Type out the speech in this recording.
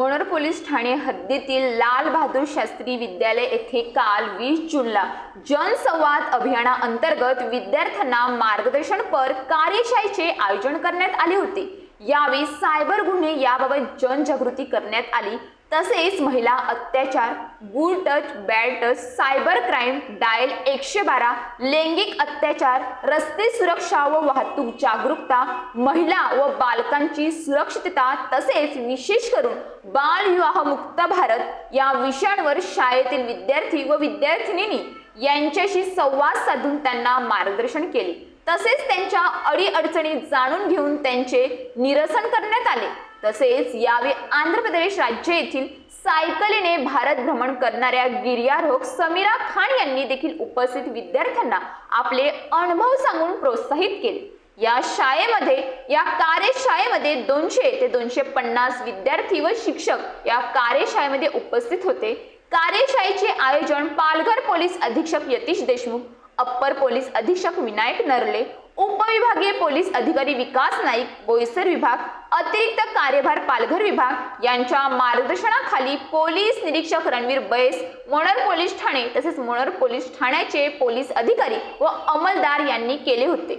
मोनर police Thane हद्दीतील लाल बहादूर शास्त्री विद्यालय येथे काल वीस जूनला जनसंवाद अभियानाअंतर्गत विद्यार्थ्यांना मार्गदर्शनपर कार्यशाळेचे आयोजन करण्यात आले होते. यावेळी सायबर गुन्हे याबाबत जनजागृती करण्यात आली. तसेच महिला अत्याचार good touch bad touch cyber crime dial एकशे बारा लैंगिक अत्याचार रस्ते सुरक्षा व वाहतूक जागरूकता महिला व बालकांची सुरक्षितता तसेच विशेष करून बालविवाह मुक्त भारत या विषयांवर शाळेतील विद्यार्थी व विद्यार्थिनींनी यांच्याशी संवाद साधून त्यांना मार्गदर्शन केले. तसेच त्यांच्या अडीअडचणी जाणून घेऊन त्यांचे निरसन करण्यात आले. तसेच यावेळी आंध्र प्रदेश राज्य येथील सायकलीने भारत भ्रमण करणाऱ्या गिर्यारोहक समीरा खान यांनी देखील उपस्थित विद्यार्थ्यांना आपले अनुभव सांगून प्रोत्साहित केले. या शाळेमध्ये या कार्यशाळेमध्ये दोनशे ते दोनशे पन्नास विद्यार्थी व शिक्षक या कार्यशाळेमध्ये उपस्थित होते. कार्यशाळेचे आयोजन पालघर पोलीस अधीक्षक यतीश देशमुख अप्पर पोलीस अधीक्षक विनायक नरले उपविभागीय पोलीस अधिकारी विकास नाईक बोईसर विभाग अतिरिक्त कार्यभार पालघर विभाग यांच्या मार्गदर्शनाखाली पोलीस निरीक्षक रणवीर बैस मोणर पोलीस ठाणे तसेच मोणर पोलीस ठाण्याचे पोलीस अधिकारी व अंमलदार यांनी केले होते.